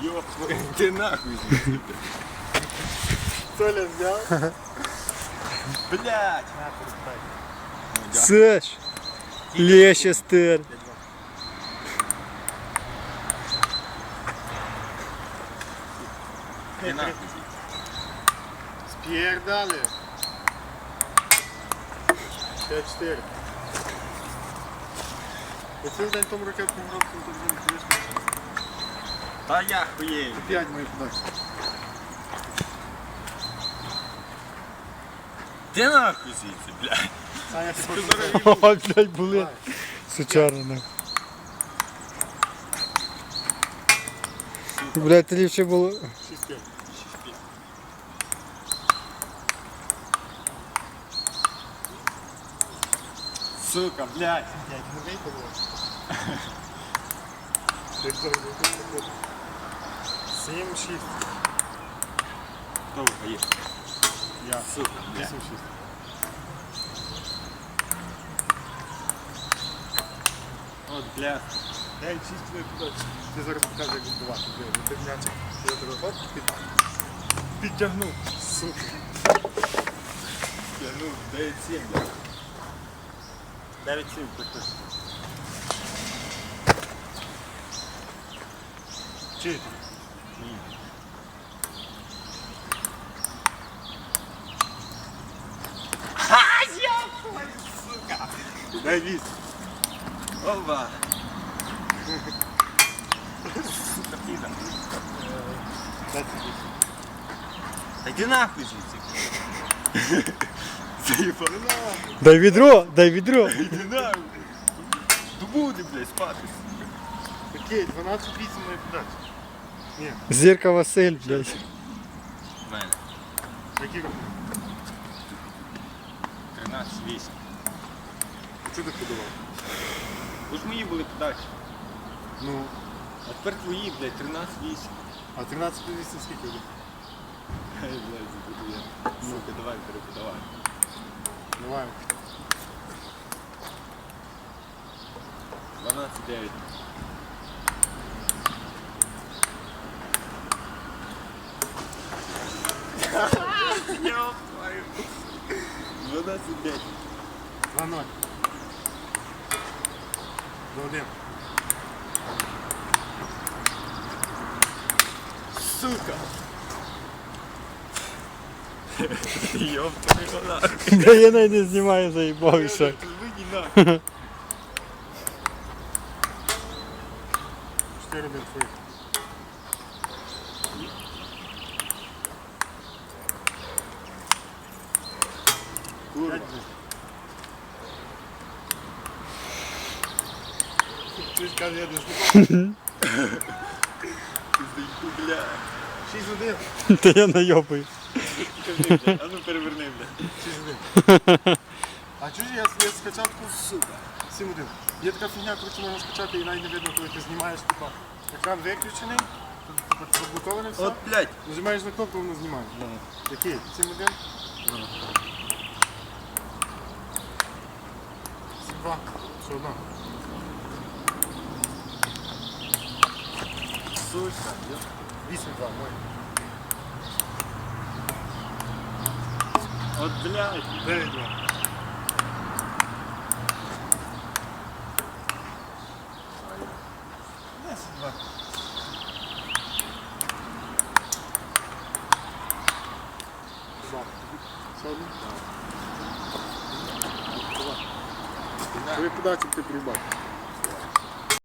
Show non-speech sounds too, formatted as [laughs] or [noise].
Ёб твою, ты нахуй здесь. Толя взял. Блять, нахуй Сэш, Лещестер. Спьер далее. 64. Я цілий день тому ракетним гробком тут вже не вийшло. Та я хуєю. П'ять моїх подачі. Де нахуй звідси, блядь? А я тебе зараз їм. Ой, блядь, були сучарно. нахуй. Блядь, ти ліпше було. Шість п'ять. Сука, блядь. П'ять, не вийти було. Як завжди, тут таке. Сім, шість. Довго є. Я. Сука, блядь. Вісім, шість. От, блядь. Ей, шість твої подачі. Ти зараз покажеш, як відбивати. Диви, Ти м'ячик. Я тебе хоп, під... підтягнув. Сука. Я, ну, 9-7, блядь. 9-7, так Чи? Ні. А, я, сука. Дай вісь. Опа. Сука, піда. Дай це вісь. Та йди нахуй звідси. [laughs] Заїбав. Дай відро, дай відро. Йди нахуй. Буде, блядь, спати. Окей, 12-8 мої подачі. Ні, Зірка Василь, блядь. В мене. які рахунки? 13-8. Чого ти подавав? Бо ж мої були подачі. Ну, А тепер твої, блядь, 13-8. а 13 8 скільки буде? Ай, блядь, забуду я. Сука, давай переподавай. Давай. 12-9. Ёб твою. 12-9. 2-0. До 1. Сука. Ёб твою нахуй. Да я навіть не знімаю, заїбав і що. Вийди нахуй. 4 1 твої. Курва. 5 Ти ж каже, я не слухав. Пиздейку, бля. 6 1. Та я найобую. Кажи, бля. А ну переверни, бля. 6 1. А чужі я, я скачав таку сука. 7 1. Є така фігня, коротше, можна скачати і навіть не видно, коли ти знімаєш, типа, екран виключений, типа, заблоковане все. От, блядь. Нажимаєш на кнопку, воно знімає. Який? 7 1? 7 2. Все одно. Сука, ёб. 8 2, мой. От, блядь. 9 2. Все одно? Твої подачі ти приїбав.